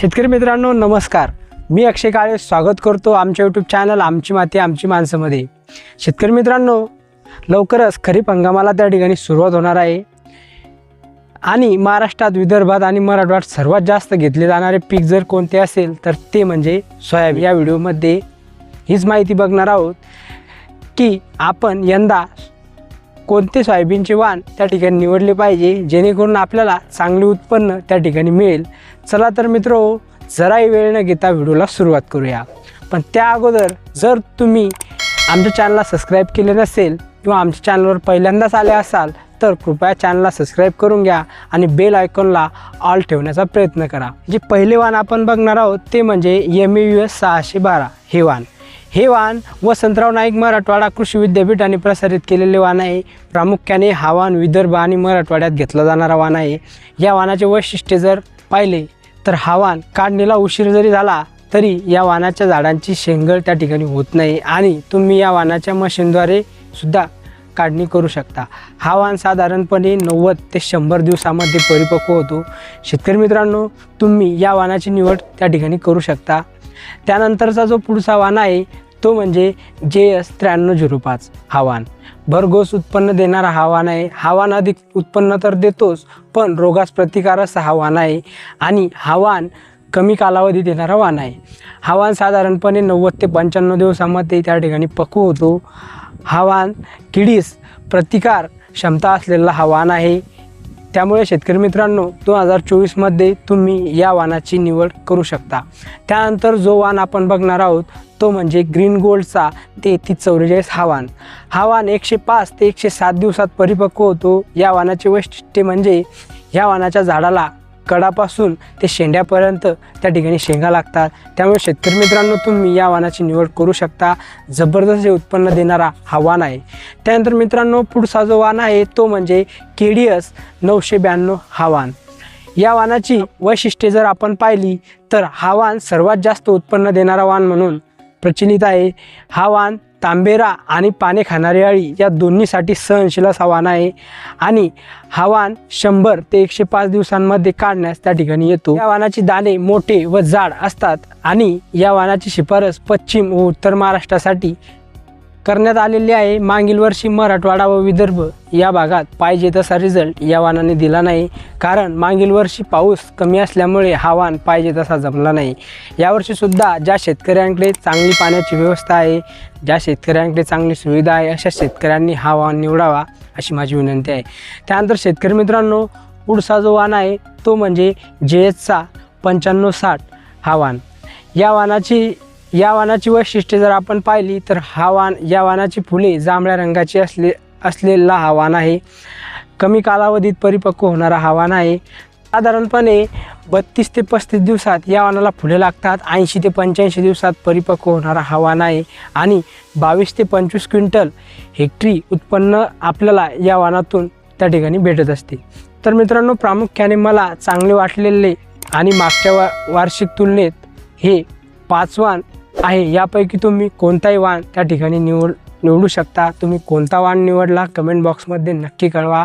शेतकरी मित्रांनो नमस्कार. मी अक्षय काळे स्वागत करतो आमच्या यूट्यूब चॅनल आमची माती आमची माणसामध्ये. शेतकरी मित्रांनो लवकरच खरीप हंगामाला त्या ठिकाणी सुरुवात होणार आहे. आणि महाराष्ट्रात विदर्भात आणि मराठवाड्यात सर्वात जास्त घेतले जाणारे पीक जर कोणते असेल तर ते म्हणजे सोयाबीन. या व्हिडिओमध्ये हीच माहिती बघणार आहोत की आपण यंदा कोणते सोयाबीनचे वाण त्या ठिकाणी निवडले पाहिजे जेणेकरून आपल्याला चांगले उत्पन्न त्या ठिकाणी मिळेल. चला तर मित्र जराही वेळ न घेता व्हिडिओला सुरुवात करूया. पण त्या अगोदर जर तुम्ही आमच्या चॅनलला सबस्क्राईब केले नसेल किंवा आमच्या चॅनलवर पहिल्यांदाच आले असाल तर कृपया चॅनलला सबस्क्राईब करून घ्या आणि बेल आयकॉनला ऑल ठेवण्याचा प्रयत्न करा. जे पहिले वाण आपण बघणार आहोत ते म्हणजे एम ए यू एस सहाशे बारा हे वाण. हे वाण वसंतराव नाईक मराठवाडा कृषी विद्यापीठाने प्रसारित केलेले वाण आहे. प्रामुख्याने हा वाण विदर्भ आणि मराठवाड्यात घेतला जाणारा वाण आहे. या वाणाचे वैशिष्ट्य जर पाहिले तर हा वाण काढणीला उशीर जरी झाला तरी या वाणाच्या झाडांची शेंगळ त्या ठिकाणी होत नाही आणि तुम्ही या वाणाच्या मशीनद्वारे सुद्धा काढणी करू शकता. हा वाण साधारणपणे नव्वद ते शंभर दिवसामध्ये परिपक्व होतो. शेतकरी मित्रांनो तुम्ही या वाणाची निवड त्या ठिकाणी करू शकता. त्यानंतरचा जो पुढचा वाण आहे तो म्हणजे जे एस त्र्याण्णव झिरो पाच हवान भरघोस उत्पन्न देणारा हवान आहे. हवान अधिक उत्पन्न तर देतोच पण रोगास प्रतिकार असा हवान आहे आणि हवान कमी कालावधी देणारा वाण आहे. हवान साधारणपणे नव्वद ते पंच्याण्णव दिवसामध्ये त्या ठिकाणी पक्व होतो. हा किडीस प्रतिकार क्षमता असलेला हवान आहे. त्यामुळे शेतकरी मित्रांनो दोन हजार चोवीसमध्ये तुम्ही या वाणाची निवड करू शकता. त्यानंतर जो वाण आपण बघणार आहोत तो म्हणजे ग्रीन गोल्डचा तेहतीस चौवेचाळीस हा वाण हा वाण एकशे पाच ते एकशे सात दिवसात परिपक्व होतो. या वाणाचे वैशिष्ट्य म्हणजे या वाणाच्या झाडाला कडापासून ते शेंड्यापर्यंत त्या ठिकाणी शेंगा लागतात. त्यामुळे शेतकरी मित्रांनो तुम्ही या वाणाची निवड करू शकता. जबरदस्त उत्पन्न देणारा हा वाण आहे. त्यानंतर मित्रांनो पुढचा जो वाण आहे तो म्हणजे के डी एस नऊशे ब्याण्णव हा वाण या वाणाची वैशिष्ट्ये जर आपण पाहिली तर हा वाण सर्वात जास्त उत्पन्न देणारा वाण म्हणून प्रचलित आहे. हा वाण तांबेरा आणि पाने खाणारी अळी या दोन्हीसाठी सहनशील असा वाण आहे. आणि हा वाण शंभर ते एकशे पाच दिवसांमध्ये काढण्यास त्या ठिकाणी येतो. या वाणाची दाणे मोठे व जाड असतात आणि या वाणाची शिफारस पश्चिम व उत्तर महाराष्ट्रासाठी करण्यात आलेली आहे. मागील वर्षी मराठवाडा व विदर्भ या भागात पाहिजे तसा रिझल्ट या वानाने दिला नाही. कारण मागील वर्षी पाऊस कमी असल्यामुळे हा वाण पाहिजे तसा जमला नाही. यावर्षीसुद्धा ज्या शेतकऱ्यांकडे चांगली पाण्याची व्यवस्था आहे ज्या शेतकऱ्यांकडे चांगली सुविधा आहे अशा शेतकऱ्यांनी हा वाण निवडावा अशी माझी विनंती आहे. त्यानंतर शेतकरी मित्रांनो पुढचा जो वाण आहे तो म्हणजे जे एचचा पंच्याण्णव साठ हा वाण. या वाणाची या वानाची वैशिष्ट्ये जर आपण पाहिली तर हा वाण या वानाची फुले जांभळ्या रंगाची असले असलेला हा वाण आहे. कमी कालावधीत परिपक्व होणारा हा वाण आहे. साधारणपणे बत्तीस ते पस्तीस दिवसात या वानाला फुले लागतात. ऐंशी ते पंच्याऐंशी दिवसात परिपक्व होणारा हा वाण आहे. आणि बावीस ते पंचवीस क्विंटल हेक्टरी उत्पन्न आपल्याला या वानातून त्या ठिकाणी भेटत असते. तर मित्रांनो प्रामुख्याने मला चांगले वाटलेले आणि मागच्या वा वार्षिक तुलनेत हे पाच वाण आहे. यापैकी तुम्ही कोणताही वाण त्या ठिकाणी निवड निवडू शकता. तुम्ही कोणता वाण निवडला कमेंट बॉक्समध्ये नक्की कळवा.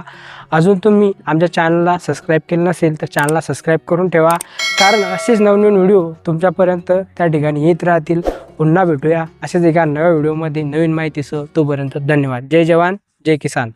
अजून तुम्ही आमच्या चॅनलला सबस्क्राईब केलं नसेल तर चॅनलला सबस्क्राईब करून ठेवा. कारण असेच नवनवीन व्हिडिओ तुमच्यापर्यंत त्या ठिकाणी येत राहतील. पुन्हा भेटूया असेच एका नव्या व्हिडिओमध्ये नवीन माहितीसह तोपर्यंत धन्यवाद. जय जवान जय किसान.